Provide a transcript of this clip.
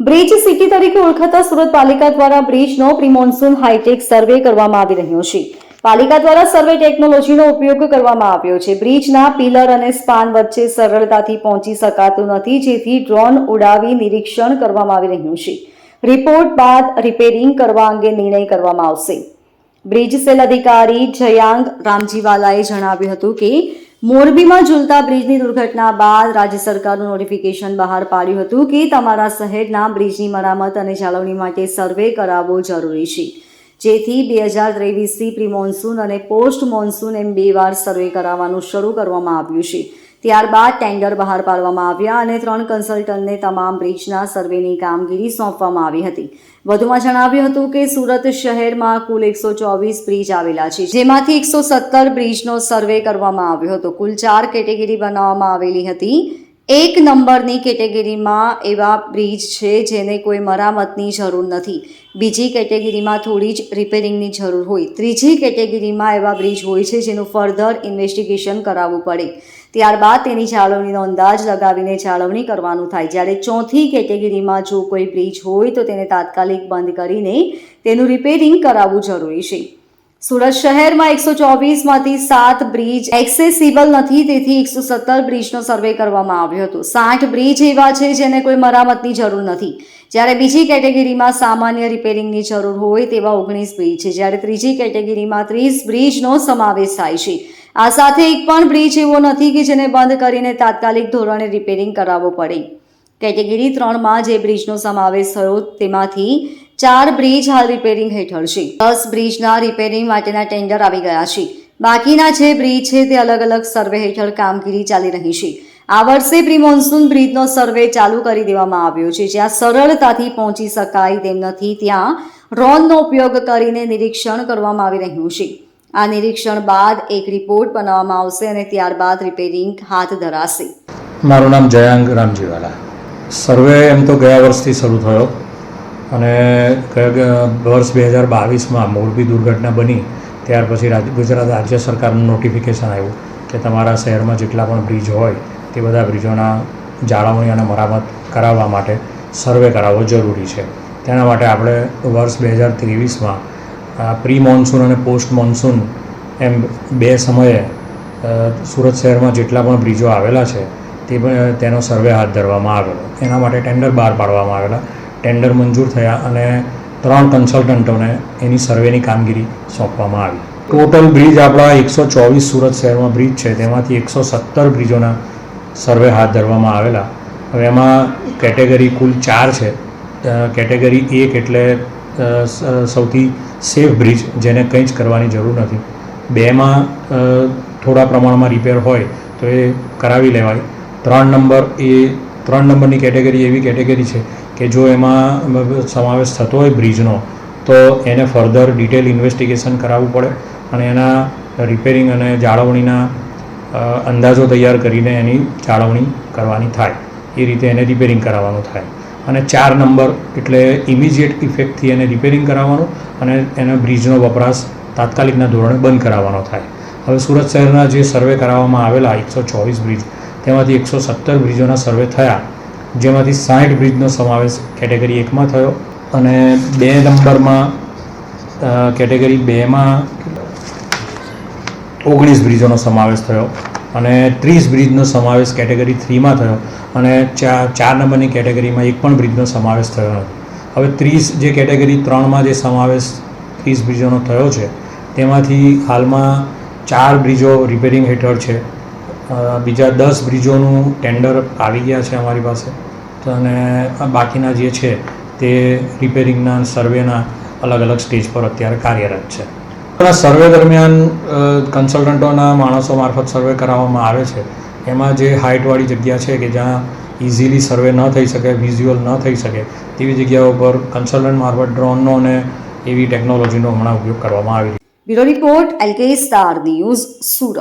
Bridge city તરીકે ઓળખાતા સુરત પાલિકા દ્વારા બ્રિજનો પ્રિમોન્સૂન હાઈટેક સર્વે કરવામાં આવી રહ્યો છે. પાલિકા દ્વારા સર્વે ટેકનોલોજીનો ઉપયોગ કરવામાં આવ્યો છે. બ્રિજના પિલર અને સ્પાન વચ્ચે સરળતાથી પહોંચી શકાતું નથી, જેથી ડ્રોન ઉડાવી નિરીક્ષણ કરવામાં આવી રહ્યું છે. રિપોર્ટ બાદ રિપેરિંગ કરવા અંગે નિર્ણય કરવામાં આવશે. બ્રિજ સેલ અધિકારી જયાંગ રામજીવાલાએ જણાવ્યું હતું કે મોરબીમાં ઝૂલતા બ્રિજની દુર્ઘટના બાદ રાજ્ય સરકારનું નોટિફિકેશન બહાર પાડ્યું હતું કે તમારા શહેરના બ્રિજની મરામત અને જાળવણી માટે સર્વે કરાવવો જરૂરી છે. જેથી બે હજાર ત્રેવીસથી પ્રી મોન્સૂન અને પોસ્ટ મોન્સૂન એમ બે વાર સર્વે કરાવવાનું શરૂ કરવામાં આવ્યું છે. ત્યારબાદ ટેન્ડર બહાર પાડવામાં આવ્યા અને ત્રણ કન્સલ્ટન્ટને તમામ બ્રિજના સર્વેની કામગીરી સોંપવામાં આવી હતી. વધુમાં જણાવ્યું હતું કે સુરત શહેરમાં કુલ એકસો ચોવીસ બ્રિજ આવેલા છે, જેમાંથી એકસો સત્તર બ્રિજનો સર્વે કરવામાં આવ્યો હતો. કુલ ચાર કેટેગરી બનાવવામાં આવેલી હતી. એક નંબરની કેટેગરીમાં એવા બ્રિજ છે જેને કોઈ મરામતની જરૂર નથી. બીજી કેટેગરીમાં થોડી જ રિપેરિંગની જરૂર હોય. ત્રીજી કેટેગરીમાં એવા બ્રિજ હોય છે જેનું ફર્ધર ઇન્વેસ્ટિગેશન કરાવવું પડે. ત્યારબાદ તેની જાળવણીનો અંદાજ લગાવીને જાળવણી કરવાનું થાય. જ્યારે ચોથી કેટેગરીમાં જો કોઈ બ્રિજ હોય તો તેને તાત્કાલિક બંધ કરીને તેનું રિપેરિંગ કરાવવું જરૂરી છે. સુરત શહેરમાં એકસો ચોવીસમાંથી સાત બ્રિજ એક્સેસિબલ નથી, તેથી એકસો સત્તર બ્રિજનો સર્વે કરવામાં આવ્યો હતો. સાઠ બ્રિજ એવા છે જેને કોઈ મરામતની જરૂર નથી. જ્યારે બીજી કેટેગરીમાં સામાન્ય રિપેરિંગની જરૂર હોય તેવા ઓગણીસ બ્રિજ છે. જ્યારે ત્રીજી કેટેગરીમાં ત્રીસ બ્રિજનો સમાવેશ થાય છે. આ સાથે એક પણ બ્રિજ એવો નથી કે જેને બંધ કરીને તાત્કાલિક ધોરણે રિપેરિંગ કરાવવો પડે. કેટેગરી ત્રણમાં જે બ્રિજનો સમાવેશ થયો તેમાંથી ચાર બ્રિજ હાલ રિપેરિંગ હેઠળ છે. દસ બ્રિજના રિપેરિંગ માટેના ટેન્ડર આવી ગયા છે. બાકીના જે બ્રિજ છે તે અલગ અલગ સર્વે હેઠળ કામગીરી ચાલી રહી છે. આ વર્ષે પ્રી મોન્સૂન બ્રિજનો સર્વે ચાલુ કરી દેવામાં આવ્યો છે. જ્યાં સરળતાથી પહોંચી શકાય તેમ નથી ત્યાં ડ્રોનનો ઉપયોગ કરીને નિરીક્ષણ કરવામાં આવી રહ્યું છે. આ નિરીક્ષણ બાદ એક રિપોર્ટ બનાવવામાં આવશે અને ત્યારબાદ રિપેરિંગ હાથ ધરાશે. મારું નામ જયાંગ રામજીવાલા. સર્વે એમ તો ગયા વર્ષથી શરૂ થયો. અને વર્ષ બે હજાર બાવીસમાં મોરબી દુર્ઘટના બની, ત્યાર પછી રાજ, ગુજરાત રાજ્ય સરકારનું નોટિફિકેશન આવ્યું કે તમારા શહેરમાં જેટલા પણ બ્રિજ હોય, તે બધા બ્રિજોના જાળવણી અને મરામત કરાવવા માટે સર્વે કરાવવો જરૂરી છે. તેના માટે આપણે વર્ષ બે હજાર ત્રેવીસમાં પ્રી મોન્સૂન અને પોસ્ટ મોન્સૂન એમ બે સમયે સુરત શહેરમાં જેટલા પણ બ્રિજો આવેલા છે, તે તેનો સર્વે હાથ ધરવામાં આવેલો. એના માટે ટેન્ડર બહાર પાડવામાં આવેલા. ટેન્ડર મંજૂર થયા અને ત્રણ કન્સલ્ટન્ટોને એની સર્વેની કામગીરી સોંપવામાં આવી. ટોટલ બ્રિજ આપણા એકસો ચોવીસ સુરત શહેરમાં બ્રિજ છે. તેમાંથી એકસો સત્તર બ્રિજોના સર્વે હાથ ધરવામાં આવેલા. હવે એમાં કેટેગરી કુલ ચાર છે. કેટેગરી એક એટલે સૌથી સેફ બ્રિજ જેને કંઈ જ કરવાની જરૂર નથી. બેમાં થોડા પ્રમાણમાં રિપેર હોય તો એ કરાવી લેવાય. ત્રણ નંબર એ, ત્રણ નંબરની કેટેગરી એવી કેટેગરી છે કે જો એમાં સમાવેશ થતો હોય બ્રિજનો, તો એને ફર્ધર ડિટેલ ઇન્વેસ્ટિગેશન કરાવવું પડે અને એના રિપેરિંગ અને જાળવણીના અંદાજો તૈયાર કરીને એની જાળવણી કરવાની થાય. એ રીતે એને રિપેરિંગ કરાવવાનું થાય. અને ચાર નંબર એટલે ઇમિજિએટ ઇફેક્ટથી એને રિપેરિંગ કરાવવાનું અને એનો બ્રિજનો વપરાશ તાત્કાલિકના ધોરણે બંધ કરાવવાનો થાય. હવે સુરત શહેરના જે સર્વે કરાવવામાં આવેલા એકસો ચોવીસ બ્રિજ, તેમાંથી એકસો સત્તર બ્રિજોના સર્વે થયા. જેમાંથી સાઠ બ્રિજનો સમાવેશ કેટેગરી એકમાં થયો અને બે નંબરમાં કેટેગરી બેમાં ઓગણીસ બ્રિજોનો સમાવેશ થયો અને ત્રીસ બ્રિજનો સમાવેશ કેટેગરી થ્રીમાં થયો અને ચાર ચાર નંબરની કેટેગરીમાં એક પણ બ્રિજનો સમાવેશ થયો નથી. હવે ત્રીસ જે કેટેગરી ત્રણમાં જે સમાવેશ ત્રીસ બ્રિજોનો થયો છે, તેમાંથી હાલમાં ચાર બ્રિજો રિપેરિંગ હેઠળ છે. બીજા દસ બ્રિજોનું ટેન્ડર આવી ગયા છે અમારી પાસે. તો અને બાકીના જે છે તે રિપેરિંગના સર્વેના અલગ અલગ સ્ટેજ પર અત્યારે કાર્યરત છે. આ સર્વે દરમિયાન કન્સલ્ટન્ટોના માણસો મારફત સર્વે કરાવવામાં આવે છે. એમાં જે હાઇટવાળી જગ્યા છે કે જ્યાં ઇઝીલી સર્વે ન થઈ શકે વિઝ્યુઅલ ન થઈ શકે, તેવી જગ્યાઓ પર કન્સલ્ટન્ટ મારફત ડ્રોનનો અને એવી ટેકનોલોજીનો હમણાં ઉપયોગ કરવામાં આવી રહ્યો રિપોર્ટ સ્ટાર ન્યૂઝ સુરત.